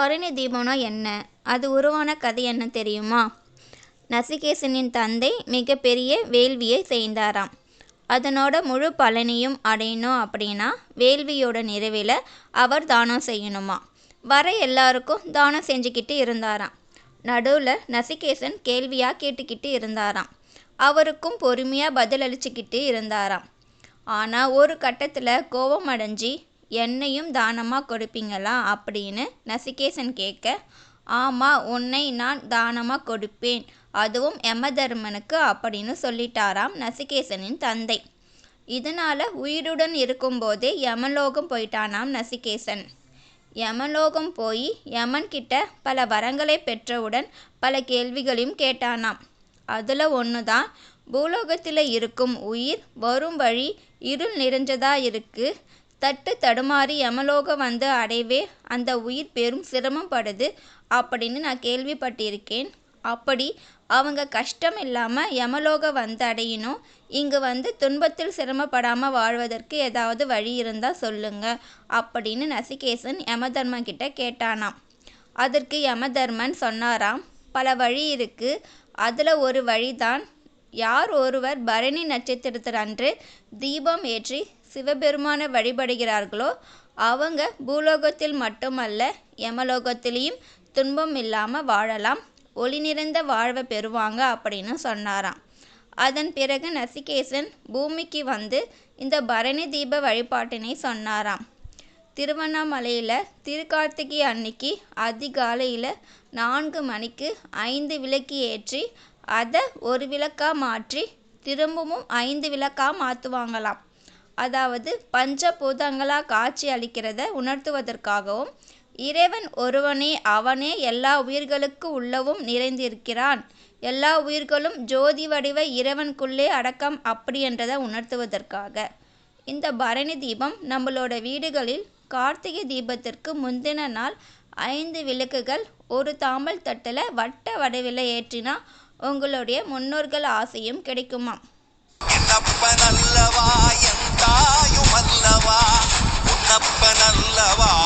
பரணி தீபம்னா என்ன? அது உருவான கதை என்ன தெரியுமா? நசிகேசனின் தந்தை மிகப்பெரிய வேள்வியை செய்தாராம். அதனோட முழு பலனையும் அடையணும் அப்படின்னா வேள்வியோட நிறைவில் அவர் தானம் செய்யணுமா? வர எல்லாருக்கும் தானம் செஞ்சுக்கிட்டு இருந்தாராம். நடுவில் நசிகேசன் கேள்வியாக கேட்டுக்கிட்டு இருந்தாராம். அவருக்கும் பொறுமையாக பதிலளிச்சுக்கிட்டு இருந்தாராம். ஆனால் ஒரு கட்டத்தில் கோபம் அடைஞ்சி என்னையும் தானமாக கொடுப்பீங்களா? அப்படின்னு நசிகேசன் கேட்க ஆமாம் உன்னை நான் தானமாக கொடுப்பேன். அதுவும் யமதர்மனுக்கு அப்படின்னு சொல்லிட்டாராம் நசிகேசனின் தந்தை. இதனால் உயிருடன் இருக்கும்போதே யமலோகம் போயிட்டானாம் நசிகேசன். யமலோகம் போய் யமன்கிட்ட பல வரங்களை பெற்றவுடன் பல கேள்விகளையும் கேட்டானாம். அதில் ஒன்று தான் பூலோகத்தில் இருக்கும் உயிர் வரும் வழி இருள் நிறைஞ்சதாக இருக்குது தட்டு தடுமாறி யமலோகம் வந்து அடைவே அந்த உயிர் பெரும் சிரமம் படுது. அப்படின்னு நான் கேள்விப்பட்டிருக்கேன். அப்படி அவங்க கஷ்டம் இல்லாமல் யமலோகம் வந்து அடையணும். இங்கு வந்து துன்பத்தில் சிரமப்படாமல் வாழ்வதற்கு ஏதாவது வழி இருந்தால் சொல்லுங்க அப்படின்னு நசிகேசன் யமதர்மன் கிட்ட கேட்டானாம். அதற்கு யமதர்மன் சொன்னாராம் பல வழி இருக்கு. அதில் ஒரு வழிதான் யார் ஒருவர் பரணி நட்சத்திரத்தில் அன்று தீபம் ஏற்றி சிவபெருமானை வழிபடுகிறார்களோ அவங்க பூலோகத்தில் மட்டுமல்ல யமலோகத்திலையும் துன்பம் இல்லாமல் வாழலாம். ஒளி நிறைந்த வாழ்வை பெறுவாங்க அப்படின்னு சொன்னாராம். அதன் பிறகு நசிகேசன் பூமிக்கு வந்து இந்த பரணி தீப வழிபாட்டினை சொன்னாராம். திருவண்ணாமலையில் திருக்கார்த்திகை அன்னைக்கு அதிகாலையில் நான்கு மணிக்கு ஐந்து விளக்கு ஏற்றி அதை ஒரு விளக்காக மாற்றி திரும்பவும் ஐந்து விளக்காக மாற்றுவாங்களாம் அதாவது பஞ்சபூதங்களாக காட்சி அளிக்கிறத உணர்த்துவதற்காகவும் இறைவன் ஒருவனே அவனே எல்லா உயிர்களுக்கு உள்ளவும் நிறைந்திருக்கிறான். எல்லா உயிர்களும் ஜோதி வடிவ இறைவனுக்குள்ளே அடக்கம் அப்படி என்றதை உணர்த்துவதற்காக. இந்த பரணி தீபம் நம்மளோட வீடுகளில் கார்த்திகை தீபத்திற்கு முந்தின நாள் ஐந்து விளக்குகள் ஒரு தாமல் தட்டில் வட்ட வடிவில் ஏற்றினா உங்களுடைய முன்னோர்கள் ஆசையும் கிடைக்குமாம். நல்லவா என் தாயும் அல்லவா? நல்லவா?